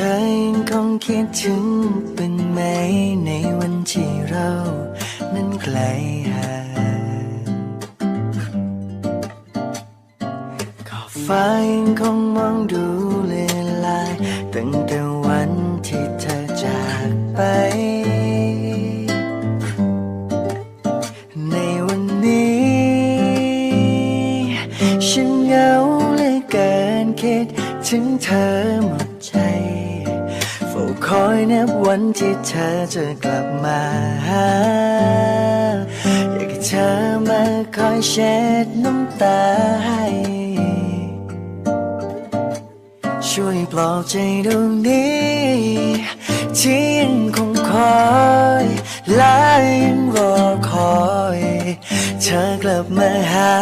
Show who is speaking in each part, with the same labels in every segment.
Speaker 1: ธอยังคงคิดถึงเป็นไหมในวันที่เรา นั้นไกลห่างขอบฟ้ายังคงมองดูเลือนลายตั้งแต่วันที่เธอจากไป ในวันนี้ ฉันเหงาเหลือเกินคิด ถึงเธอหมดใจเฝ้าคอยนับวันที่เธอจะกลับมาหาอยากให้เธอมาคอยเช็ดน้ำตาให้ช่วยปลอบใจดวงนี้ที่ยังคงคอยและยังรอคอย เธอกลับมาหา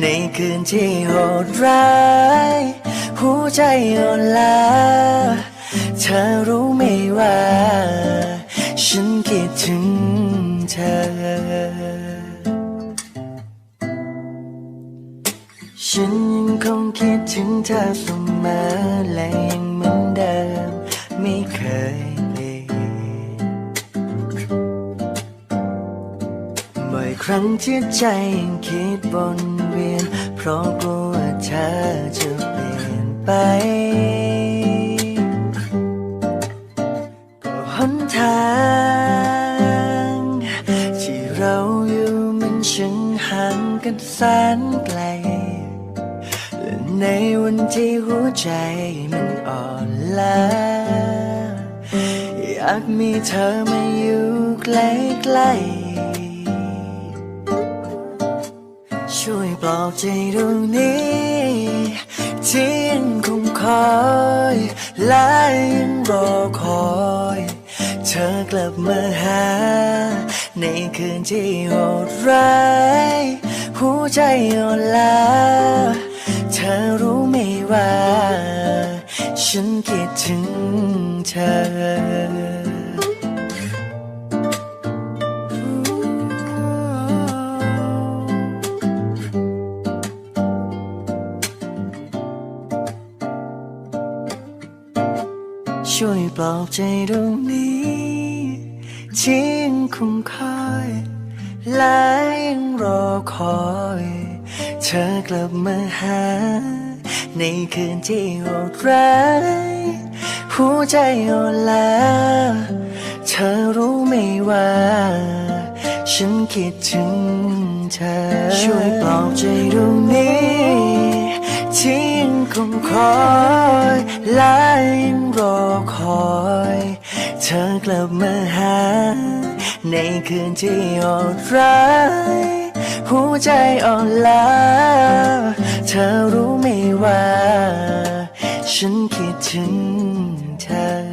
Speaker 1: ในคืนที่โหดร้าย หัวใจอ่อนล้าเธอรู้ไหมว่า ฉันคิดถึงเธอ ฉันยังคงคิดถึงเธอเสมอและยังเหมือนเดิมไม่เคยเปลี่ยนบ่อยครั้งที่ใจยังคิดวนเวียนเพราะกลัวเธอจะเปลี่ยน ไป ก็หนทาง ที่เราอยู่มันช่างห่างกันแสนไกล และในวันที่หัวใจมันอ่อนล้าอยากมีเธอมาอยู่ใกล้ๆช่วยปลอบใจดวงนี้ อยและยังรอคอย เธอกลับมาหา ในคืนที่โหดร้ายหัวใจอ่อนล้าเธอรู้ไหมว่า ฉันคิดถึงเธอ ช่วยปลอบใจดวงนี้ที่ยังคงคอยและยังรอคอย เธอกลับมาหา ในคืนที่โหดร้ายหัวใจอ่อนล้าเธอรู้ไหมว่า ฉันคิดถึงเธอ ช่วยปลอบใจดวงนี้ที่ คงคอยแลายรอคอย เธอกลับมาหา ในคืนที่อ่อนร้ายหัวใจอ่อนล้าเธอรู้ไหมว่า ฉันคิดถึงเธอ